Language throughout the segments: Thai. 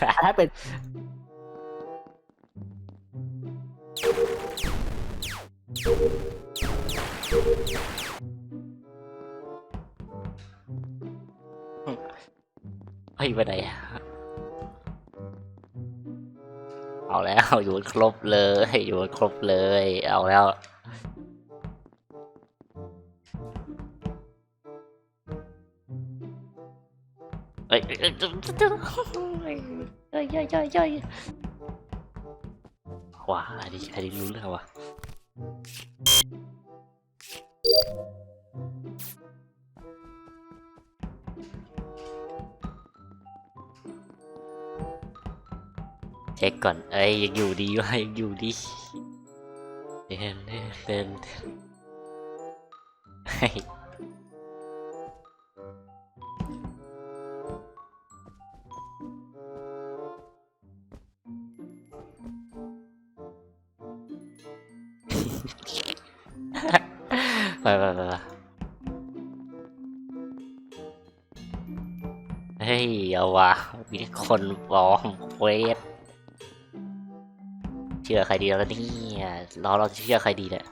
ฮ้ยมึงปิดไฟดิเฮ้ยให้เป็นเฮ้ยไปไหนอะเอาแล้วอยู่ครบเลยอยู่ครบเลย เอาแล้ว ยเอ้ยเอ้ยเอ้ยเอ้ยยเอ้ยว้าอันนี้อันนี้รู้เรื่องวะเช็คก่อน เอ้ยยังอยู่ดีวะยังอยู่ดีเดินเดินเดิน ไปไปไปไปเฮ้ยเอาวะมีคนปลอมเควสเชื่อใครดีแล้วเนี่ยเราเราจะเชื่อใครดีเนี่ย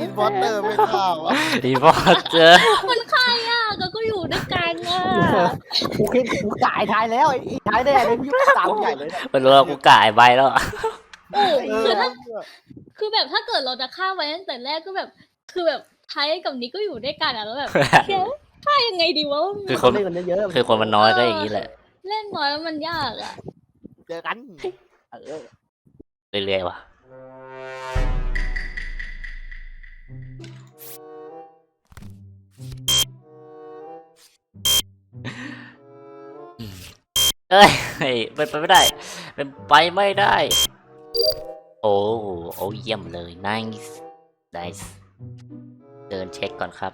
อินวอเตอร์ไม่เข้าวะดีบอสเจอมันใครอะก็ก็อยู่ ด้วยกันอะกูคิดกูจ่ายทายแล้วไอ้ทายได้เลยพี่ตามใหญ่เลยเนี่ยมันรู้ว่ากูกายใบแล้วโอ้เออคือถ้าคือแบบถ้าเกิดเราจะฆ่าไว้ตั้งแต่แรกก็แบบ คือแบบไทยกับนิกก็อยู่ด้วยกันอะแล้วแบบเดี๋ยวฆ่ายังไงดีวะคือคนเล่นกันเยอะๆคือคนมันน้อยก็อย่างนี้แหละ เล่นน้อยแล้วมันยากอะเจอกันเออเรื่อยๆว่ะ เอ้ยเป็นไปไม่ได้ เป็นไปไม่ได้ โอ้โอ้เยี่ยมเลย nice nice เดินเช็คก่อนครับ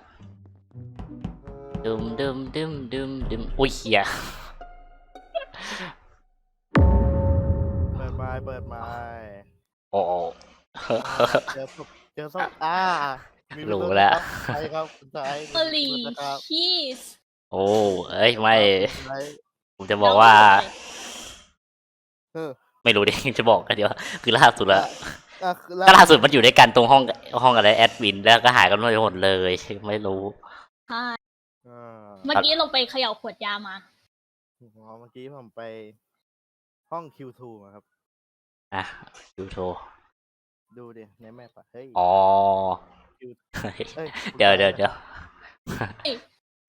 ดึมดึมดึมดึมดึมอุ้ยเฮียเปิดไม้เปิดไม้โอ้เจอศพเจอศพอ่ามีรู้เรื่องแล้วใช่ครับคุณชายปรีนะครับชีสโอ้เอ้ยไม่ใช่ ผมจะบอกว่า เออไม่รู้ดิ จะบอกกันเดียวาคือล่าสุดละอะคือก็ล่าสุดมันอยู่ด้วยกันตรงห้องห้องอะไรแอดมินแล้วก็หายกันไปหมดเลยไม่รู้ ใช่อ่าเมื่อกี้เราไปเขย่าขวดยามา อ๋อเมื่อกี้ผมไปห้อง Q2 มาครับ อะยูโทรดูดิในแมปอะเฮ้ย อ๋อคิวเฮ้ยเอ้ยเดี๋ยวเดี๋ยวเดี๋ยว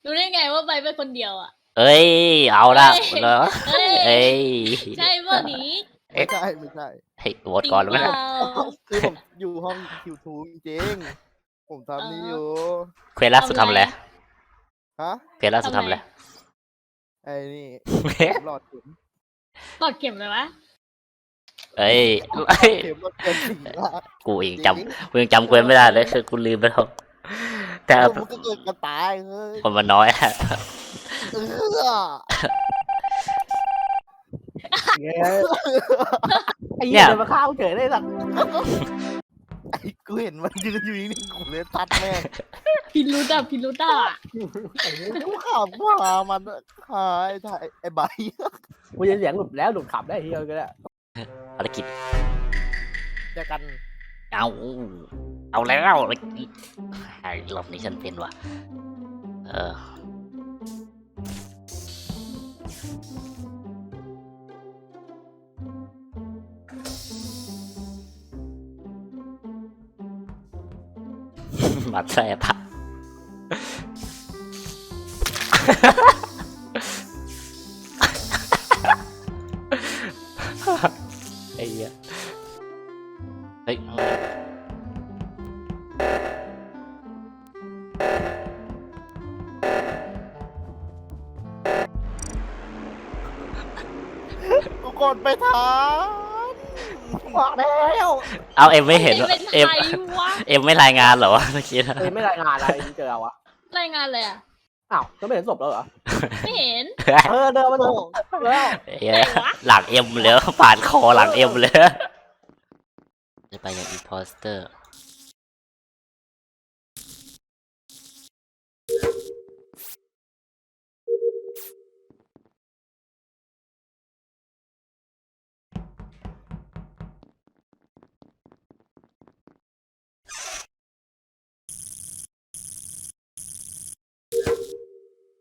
รู้ได้ไงว่าไปเป็นคนเดียวอะ เอ้ย เอาละเอ้ย เหรอเอ้ยเอ้ยใช่ป่ะนี้ไม่ใช่ไม่ใช่เฮ้ยโหวตก่อนแล้วไหมจริงเปล่า คือผมอยู่ห้อง Q2 จริงๆผมทำนี่อยู่เควสล่าสุดทำอะไรฮะเควสล่าสุดทำอะไรไอ้นี่เฮ้ยหลอดเข็มตอดเข็มเลยวะเอ้ยเอ้ย เข็มหลอดเข็มสีละกูเองจำกูยังจำเควสไม่ได้เลยคือกูลืมไปแล้วแต่เออมันก็เกิดกระตายเฮ้ยคนมันน้อยอะ เออเย้ไอ้เหี้ยเดินมาข้าวเฉยเลยสัตว์ไอ้กูเห็นมันยืนอยู่นี่กูเลยตัดแม่งพิรุดอะพิรุดอะกูขำว่ามันหายไอ้ไอ้ใบกูจะเสียงหลุดแล้วหลุดขับได้เฮียก็ได้ภารกิจเจอกันเอาเอาแล้วไอ้รอบนี้ฉันเป็นว่ะเออ มาแซ่บอะไอ้เหี้ยเฮ้ยกูกดไปทานบอกแล้ว เอาเอ็มไม่เห็นไม่วะเป็นเอ็มใครวะเอ็มไม่รายงานเหรอวะเมื่อกี้นะเอ้ยไม่รายงานอะไรเจอเอาวะรายงานเลยอะอ้าวก็ไม่เห็นศพแล้วเหรอไม่เห็นเออเดินมาดูแล้วเหี้ยหลังเอ็มเลยปาดคอหลังเอ็มเลยจะไปอย่างอีพอสเตอร์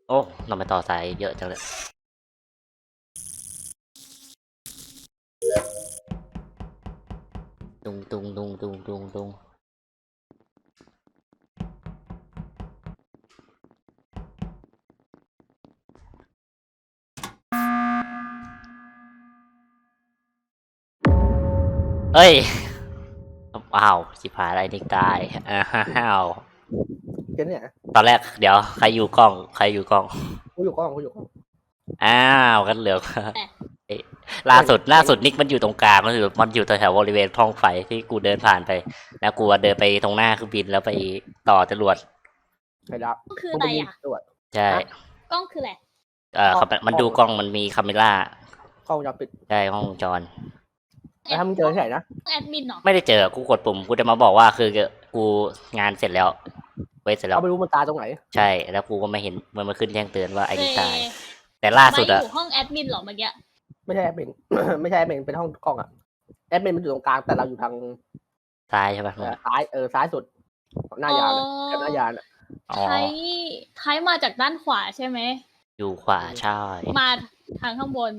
โอ้เราไปต่อสายเยอะจังเลยตุงตุงตุงตุงตุงตุงเฮ้ยอ้าวชิบหายอะไรนี่ตายอ้าวเจ๊เนี่ย ตอนแรกเดี๋ยวใครอยู่กล้อง ใครอยู่กล้อง กูอยู่กล้องกูอยู่กล้องอ้าวกันเหลือเอ้ยล่าสุดล่าสุดนิกมันอยู่ตรงกลางมันอยู่มันอยู่แถวๆบริเวณท้องไฟที่กูเดินผ่านไป แล้วกูอะเดินไปตรงหน้าเครื่องบินแล้วไปต่อจรวดใครดับคืออะไรอะ ตรวจใช่กล้องคืออะไร เอ่อเขามันดูกล้องมันมีคาเมล่ากล้องวงจะปิดใช่ห้องวงจร แล้วถ้ามึงเจอที่ไหนนะ แอดมินเหรอ ไม่ได้เจอกูกดปุ่มกูจะมาบอกว่าคือกูงานเสร็จแล้ว เวทเสร็จแล้วเอาไปรู้มันตาตรงไหน ใช่ แล้วกูก็ไม่เห็นมันมาขึ้นแจ้งเตือนว่าไอ้นี่ตายเอแต่ล่ามาสุดออะยู่ห้องแอดมินเหรอเมื่อกี้ไม่ใช่แอดมินไม่ใช่แอดมินเป็นห้องกล้องอะแอดมินมันอยู่ตรงกลางแต่เราอยู่ทางตายใช่ปะเอ่อซ้ายเออซ้ายสุด หน้ายานอะแถวหน้ายานอะอ๋อใช้ใช้มาจากด้านขวาใช่ไหม อยู่ขวาใช่ มาทางข้างบน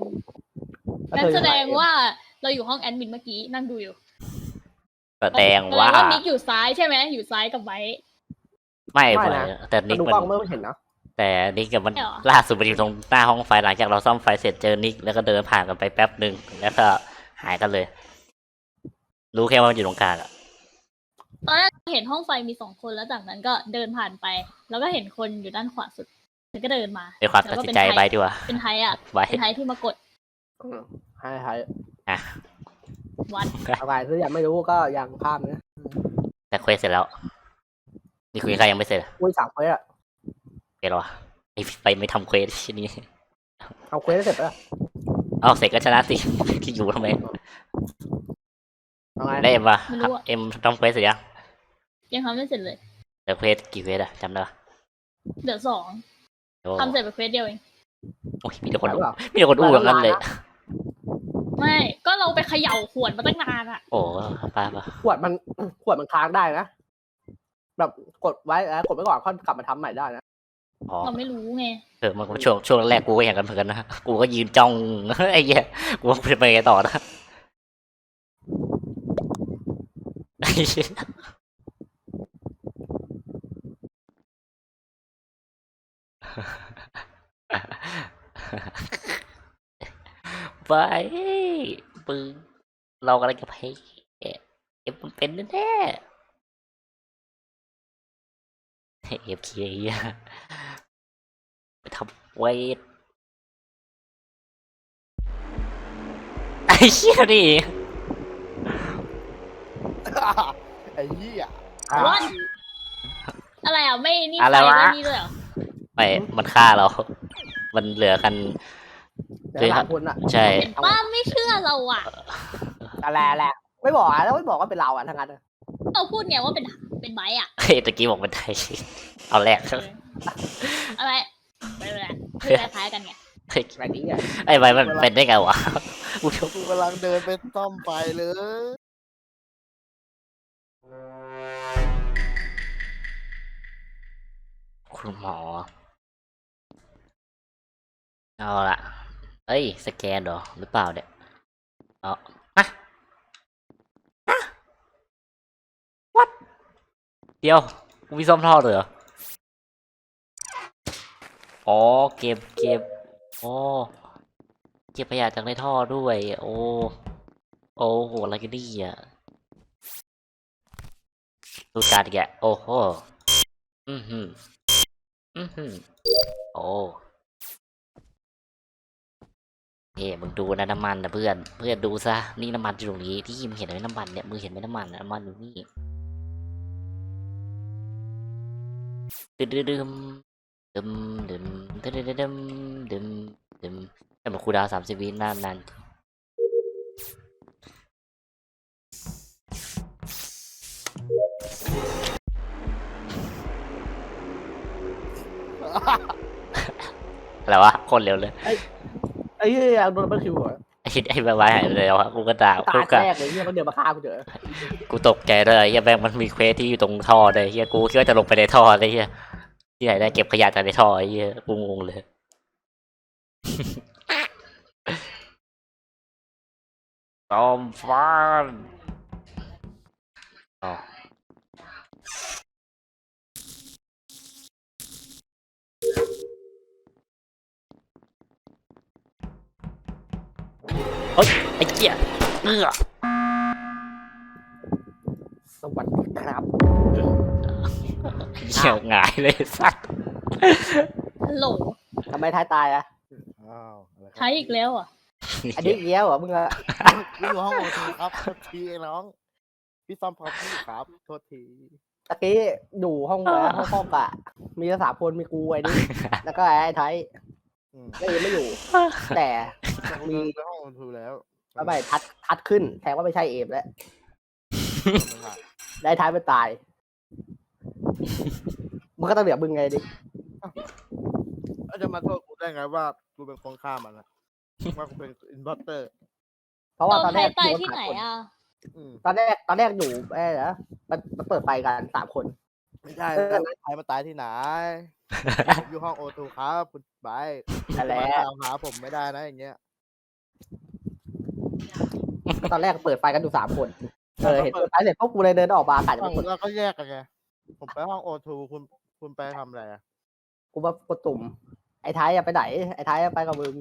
ล้วนั่นเธอแสดงอยู่ไหนว่าเราอยู่ห้องแอดมินเมื่อกี้นั่งดูอยู่แสดงว่าแสดนิกอยู่ซ้ายใช่ไหมอยู่ซ้ายกับไว้ ไม่เว้ยแต่แต่นิกดูมักล้องนไม่เห็นนะแต่นิกกับมันไม่เหรอล่าสุดมันอยู่ตรงหน้าห้องไฟหลังจากเราซ่อมไฟเสร็จเจอนิกแล้วก็เดินผ่านกันไปแป๊บหนึ่งแล้วก็หายกันเลย รู้แค่ว่ามันอยู่ตรงกลางอะตอนแรกเห็นห้องไฟมีสองคนแล้วจากนั้นก็เดินผ่านไป แล้วก็เห็นคนอยู่ด้านขวาสุดแล้วก็เดินมาเป็นความตัดสินใจไปดีกว่าเป็นไทยอะไว้เป็นไทยที่มากดอืมให้ให้วันอะไรคืออยากไม่รู้ก็ยังข้ามนะแต่เควสเสร็จแล้ว นี่คุยใครยังไม่เสร็จอะอุ้ยสามเควสอะเควสหรอวะไอ้ไปไม่ทำเควสชิ้นนี้เอาเควสให้เสร็จแล้วเอาเสร็จก็ชนะสิที่อยู่ทำไมเอาไงได้เอ็มปะไม่รู้อะ เอ็มทำเควสเสร็จยังยังทำไม่เสร็จเลยแต่เควสกี่เควสอะจำได้ปะเดี๋ยวสองโอ้ทำเสร็จไปเควสเดียวเอง โอ้ยมีแต่คนหรืออู้เปล่ามีแต่คนอู้อย่างนั้นเลย ไม่ ก็เราไปเขย่าขวดมาตั้งนานอะโอ้ป้าปะขวดมันขวดมันค้างได้นะ แบบกดไว้แล้วกดไว้ก่อนค่อยกลับมาทำใหม่ได้นะอ๋อเราไม่รู้ไง เออมันก็ช่วงช่วงแรกกูก็อย่างกันเหมือนกันนะ กูก็ยืนจ้อง ไอ้เหี้ยกูว่าจะไปไงต่อนะไอ้เหี้ยไปปึงเรากำลังจะไปเอฟมันเป็นแน่ๆ เอฟเคไปทำเวทไอ้เหี้ยนี่ไอ้เหี้ยอะ What? อะไรอะ ไม่นี่อะไรใครวะไม่นี่ด้วยเหรอไม่มันฆ่าเรา มันเหลือกันเดี๋ยวหลายคนอะใช่เห็นป้าไม่เชื่อเราอะอะไรแหละไม่บอกอะแล้วไม่บอกว่าเป็นเราอะทั้งนั้นอะเราพูดไงว่าเป็น เป็นไบร์ทอะเฮ้ยตะกี้บอกเป็นไทยเอาแรกเอออะไรไม่เป็นไรคือคล้ายๆกันไงเฮ้ยแบบนี้อะไอ้ใบมันเป็นได้ไงวะกูชอบกูกำลังเดินไปซ่อมไฟเลยคุณหมอเอาละเอ้ย สแกนเหรอ หรือเปล่าเนี่ยเอาฮะฮะ what เดี๋ยวกูมีซ่อมท่อเหรอ อ๋อ เก็บเก็บอ๋อเก็บขยะจากในท่อด้วย โอ้ โอ้โห อะไรกันนี่อะดูการอีกแกโอ้โห อือหือ อือหือ โอ้เฮ้มึงดูนะน้ำมันนะเพื่อน เพื่อนดูซะ นี่น้ำมันอยู่ตรงนี้ ที่มึงเห็นไหมน้ำมันเนี่ยมึงเห็นไหมน้ำมันน้ำมันอยู่นี่ ดึมดึมดึมดึมดึมดึมดึมดึมดึมแต่มันคูลดาวสามสิบวินานนานอะไรวะโคนเร็วเลย ไอ้เหี้ยโดนบัตคิวเหรอ ไอ้ไอ้แบบว่าหายไปแล้วอะกูก็ด่าตากูกะแรกเลยเหี้ยมันเดินมาฆ่ากูเจอกูตกใจเลยเฮียแบงค์มันมีเควสที่อยู่ตรงท่อเลยเฮียกูคิดว่าจะลงไปในท่อเลยเฮียที่ไหนได้เก็บขยะจากในท่อไอ้เหี้ยกูงงเลย ตอมฟัน เฮ้ยไอ้เจี๊ยเอื้อสวัสดีครับเหี้ยหงายเลยสัตว์ฮัลโหลทำไมท้ายตายอะอ้าวอะไรครับใช้อีกแล้วอะ อันนี้เกี้ยวเหรอมึงอะพี่อยู่ห้องโอทีครับโทษทีไอ้น้อง พี่ซ่อมพอพี่ครับโทษทีตะกี้อยู่ห้องแล้วห้องห้องอะมีสามคนมีกูไอ้นี่แล้วก็ไอ้ไทยอืมก็ยังไม่อยู่ แต่ มีมีไปห้องโอทีแล้วก็ไม่ทัดทัดขึ้นแทนว่าไม่ใช่เอมแล้ว ได้ท้ายไปตาย มันก็ต้องเหลือมึงไงดิอาจะมาโทษกูได้ไงว่ากูเป็นคนฆ่ามันอะว่ากูเป็นอินบัตเตอร์ เพราะว่าตอนตอนไทแรยกตายอยู่ที่กันไหนสามคนอะอืมตอนแรกตอนแรกอยู่ไอ้นะมันมันเปิดไฟกันสามคน ไม่ใช่เออแล้วใครมาตายที่ไหไหน อยู่ห้องโอทูครับคุณบายนั่นแหละมากล่าวหาผมไม่ได้นะอย่างเงี้ยก็ ตอนแรกเปิดไฟกันอยู่สามคนเออเห็นเปิดไฟเสร็จพวกกูเลยเดินออกมากันฝั่งกดเราก็แยกกันไงผมไปห้องโอทูคุณคุณไปทำอะไรอะกูมากดตุ่ม ไอ้ท้ายอะไปไหน ไอ้ท้ายอะไปกับมึง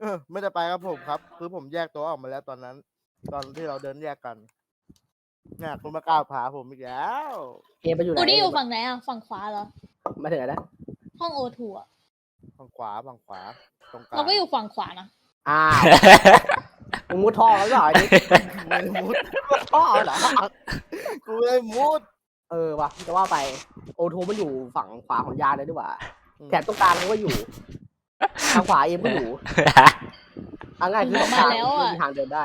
เออไม่ได้ไปครับผมครับ คือผมแยกตัวออกมาแล้วตอนนั้น ตอนที่เราเดินแยกกันเนี่ยคุณมากล่าวหาผมอีกแล้วเอมไปอยู่ไหนกูนี่อยู่ฝั่งไหนอะฝั่งขวาเหรอมาถึงไหนนะห้องโอทูอะฝั่งขวาฝั่งขวาตรงกลางเราก็อยู่ฝั่งขวานะ อ้าวมึงมุดท่อแล้วเหรอไอ้นี่ไม่มุดท่อเหรอกูเลยมุด เออว่ะจะว่าไปโอทูมันอยู่ฝั่งขวาของยานเลยดีกว่าอืมแถบตรงกลางมันก็อยู่ทางขวาเอ็มก็อยู่เอาง่ายคือตรงกลางไม่มีทางเดินได้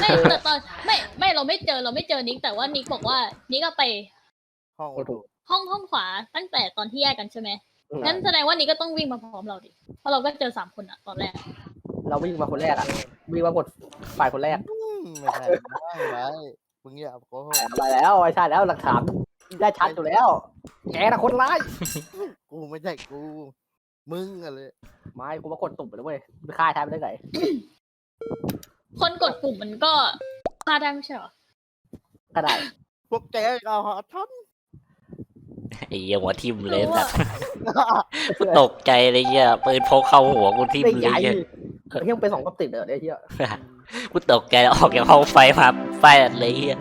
ไม่แต่ตอนไม่ไม่เราไม่เจอเราไม่เจอนิกแต่ว่านิกบอกว่านิกก็ไป ห้องโอโอทูทูห้องห้องขวาตั้งแต่ตอนที่แยกกันใช่ไหมงั้นแสดงว่านิกก็ต้องวิ่งมาพร้อมเราดิเพราะเราก็เจอสามคนอะตอนแรก เราวิ่งมาคนแรกอะวิ่งมากดฝ่ายคนแรกอืมไม่ใช่ไม่ใช่มึงอย่าโกหกมาแล้วไอ้ชาแล้วหลักฐานได้ชัดอยู่แล้ว แกนะคนร้าย กูไม่ใช่กู มึงอะไรไม่กูมากดตุ่มไปแล้วเว้ยไปฆ่าท้ายไปได้ไงคนกดปุ่มมันก็ฆ่าได้ไม่ใช่เหรอก็ได้พวกแกเอาหาท่านไอ้เหี้ยหัวทิ่มเลยสัตว์กูตกใจเลยเหี้ยปืนพกเข้าหัวกูทิ่มไม่เลใหญ่ย เหี้ยเฮียเป็นสองกับติดเด้อไอ้เหี้ยกูตกใจออกจากห้องไฟมาไฟเลยเหี้ย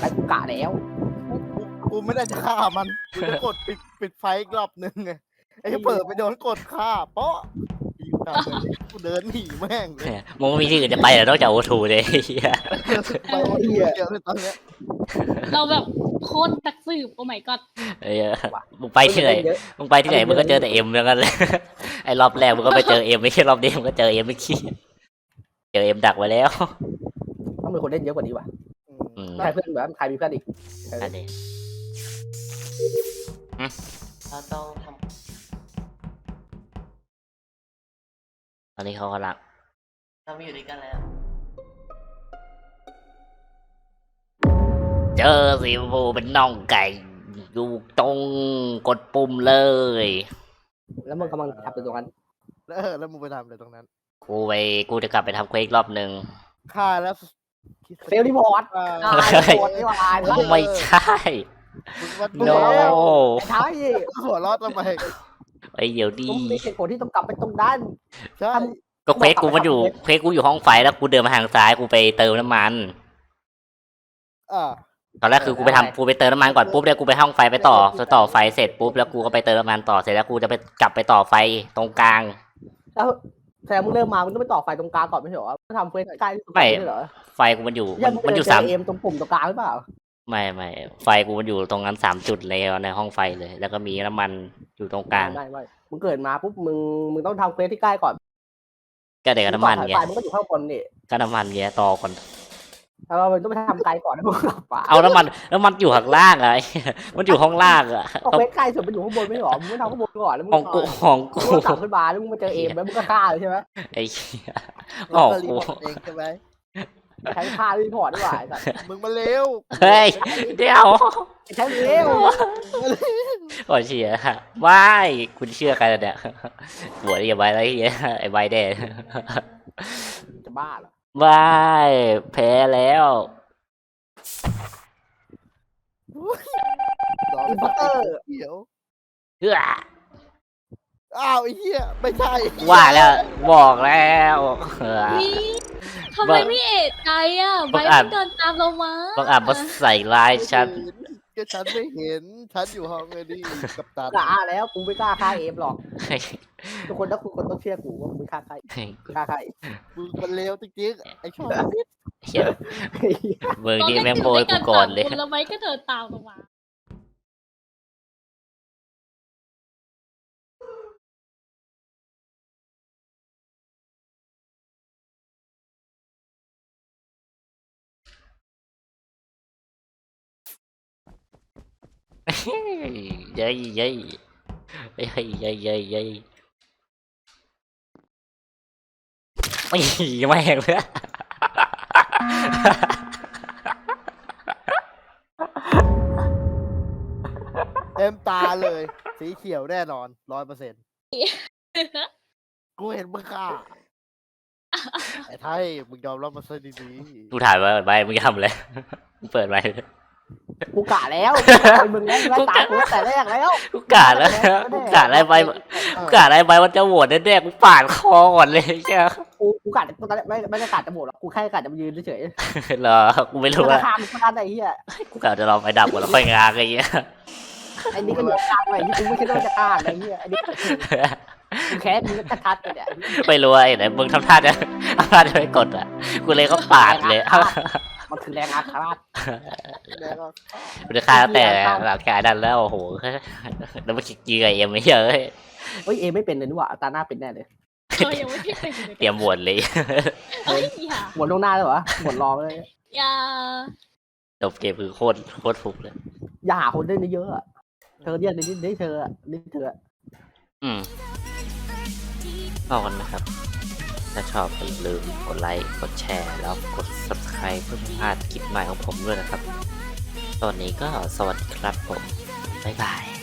ไอ้กูกะแล้วกูกูไม่ได้จะฆ่ามันกูจะกดปิดปิดไฟอีกรอบนึงไงไอ้เปิดไปโดนกดฆ่าเปาะอยู่ตามเดินกูเดินหนีแม่งเลยมึงไม่มีที่อื่นจะไปเหรอนอกจากโอทูเลยไอ้เหี้ยไปโอทูเดียวเลยตอนเนี้ยเราแบบ โคตรนักสืบโอ้ my god ไอ้เหี้ยมึงไปที่ไหนเยอะมึงไปที่ไหนมึงก็เจอแต่เอ็มแล้วกันเลยไอ้รอบแรกมึงก็ไปเจอเอ็มไม่ใช่รอบนี้มึงก็เจอเอ็มไม่ขี้เจอเอ็มดักไว้แล้วต้องมีคนเล่นเยอะกว่านี้ว่ะอืมใครเพื่อนแบบใครมีเพื่อนอีกอันนี้เราต้องทตอนนี้เขากำลังำเราไม่อยู่ด้วยกันแล้ว เจอสิบูเป็นน่องไก่ อยู่ตรงกดปุ่มเลย แล้วมึงกำลังทำอยู่ตรงนั้นแล้วเออแล้วมึงไปทำอะไรตรงนั้นกูไปกูจะกลับไปทำเควสอีกรอบหนึ่งฆ่าแล้วเฟลรีพอร์ตอ่าตายรีพอร์ตไม่ว่าตายไปไม่ใช่มึงมาโนแล้วไอ้ท้ายหัวเรอดทำไมไอ้เดี๋ยวดีต้องมีเหตุผลที่ต้องกลับไปตรงนั้นใช่ก็เควสกูมันอยู่เควสกูอยู่ห้องไฟแล้วกูเดินมาทางซ้ายกูไปเติมน้ำมันอ่า ตอนแรกคือกูไปทำกูไปเติมน้ำมันก่อนปุ๊บแล้วกูไปห้องไฟไปต่อไปต่อไฟเสร็จปุ๊บแล้วกูก็ไปเติมน้ำมันต่อเสร็จแล้วกูจะไปกลับไปต่อไฟตรงกลาง แล้วแสดงมึงเริ่มมามึงต้องไปต่อไฟตรงกลางก่อนไม่ใช่เหรอทำเควสใกล้ที่สุดไม่ใช่เหรอไฟกูมันอยู่ยัมันมันอยู่สามเอ็มตรงปุ่มตรงกลางหรือเปล่าไม่ไม่ไฟกูมันอยู่ตรงนั้นสามจุดเลยในห้องไฟเลย แล้วก็มีน้ำมันอยู่ตรงกลางไม่ไม่มึงเกิดมาปุ๊บมึงมึงต้องทำเควสที่ใกล้ก่อนก็เด็กบน้ำมันต่อสายไงไฟมึงก็อยู่ข้างบนนี่ก็น้ำมันไงต่อก่อน แล้วเราต้องไปทำไกลก่อนแล้วมึงกลับมาเอาน้ำมันน้ำมันอยู่ข้างล่างอะมันอยู่ห้องล่างอะเอาต้องเควสใกล้สุดมันอยู่ข้างบนไม่ใช่เหรอมึงไม่ทำข้างบนก่อนแล้วมึงของกูของกูมึงก็กลับขึ้นมาแล้วมึงมาเจอเอ็มแล้วมึงก็ฆ่าเลยใช่ไหมไอ้เหี้ยแล้วอ๋อก็รีกูพอร์ตเองใช่ไหมใช้ค่ารีพอร์ตดีกว่าไอ้สัสมึงมาเร็วเฮ้ยเดี๋ยวใช้เร็วก่อนเชียร์ว้ายคุณเชื่อใครล่ะเนี่ยหัวอย่าไปแล้วไอ้เหี้ยไอ้ใบแดงจะบ้าเหรอ ว้ายแพ้แล้วรออินพัตเตอร์เดี๋ยวเอื้ออ้าวไอ้เหี้ยไม่ใช่ว่าแล้ว บอกแล้วเออ นี่ทำไมไม่เอะใจอะบัไบงอาจเดินตามเรามาต้องอ่านมาใส่ลายฉัน ก็ฉันไม่เห็น ฉันอยู่ห้องไอ้นี่กับตา กล้าแล้วกูไม่กล้าฆ่าเอฟหรอก ทุกคนต้องทุกคนต้องเชื่อกูว่ากูไม่ฆ่าใครกล้าใครมึงมันเลวจริงๆไอ้ชอบ เหี้ยเมืองตอนนี้แรกแม่งอโพยู่ยด้วยกูกันก่อนสามเลยคนแล้วไบก็เดินตามเรามา เย้ยเย้ยเย้ยเย้ยเย้ยเย้ยไม่ไม่แหงเลยเต็มตาเลย สีเขียวแน่นอนร้อยเปอร์เซ็นต์กูเห็นมึงฆ่าไอ้ไทยมึงยอมรับมาซะดีกูถ่ายไว้ไปมึงทำอะไรมึงเปิดไว้ กูกะแล้วไอ้มึงแล้วไล่ตามกูตั้งแต่แรกแล้วกูกาดแล้วกูกาดอะไรไปๆกูกาดอะไรไปมันจะโหวตแน่ๆกูปาดคอก่อนเลยใช่ไหมกูกูกะกูตอนแรกไม่ไม่ได้กะจะโหมดหรอกกูแค่กะจะมายืนเฉยเหรอกูไม่ๆรู้ราว่าคามันประกันไอ้เหี้ยกูกาจะลองไปดับก่อนแล้วค่อยงานอะไรเงี้ยไอ้นี่ก็อยู่กลางไอ้นี่กูไม่คิดว่าจะฆ่าไอ้เหี้ยไอ้นี่กูแค่มึงก็ชัดๆไปเนี่ย ไม่รู้ไอ้ไหนมึงทำท่าจะทำท่าจะไปกดอะกูเลยก็ปาดเลย มันคือแรงอาฆาตแล้วก็กูจะฆ่าตั้งแต่หลังจากนั้นแล้วโอ้โหแล้วมาคิดยีกับเอ็มไม่เยอะเฮ้ยเอไม่เป็นเลยนี่หว่าตาหน้าเป็นแน่เลยเรายังไม่ได้เป็นเลยเตรียมโหวตเลยเอ้ยอย่าหมดลงหน้าเลยวะหมดรอเลย อย่าจบเกมคือโคตรโคตรฟุกเลยอย่าหาคนเล่นเยอะๆอะเธอเนี่ยนี่นี่เธออะนี่เธออะอืมชอบกันนะครับ ถ้าชอบก็อย่าลืมกดไลค์ กดแชร์ แล้วกด subscribe เพื่อไม่พลาดคลิปใหม่ของผมด้วยนะครับ ตอนนี้ก็สวัสดีครับผม บ๊ายบาย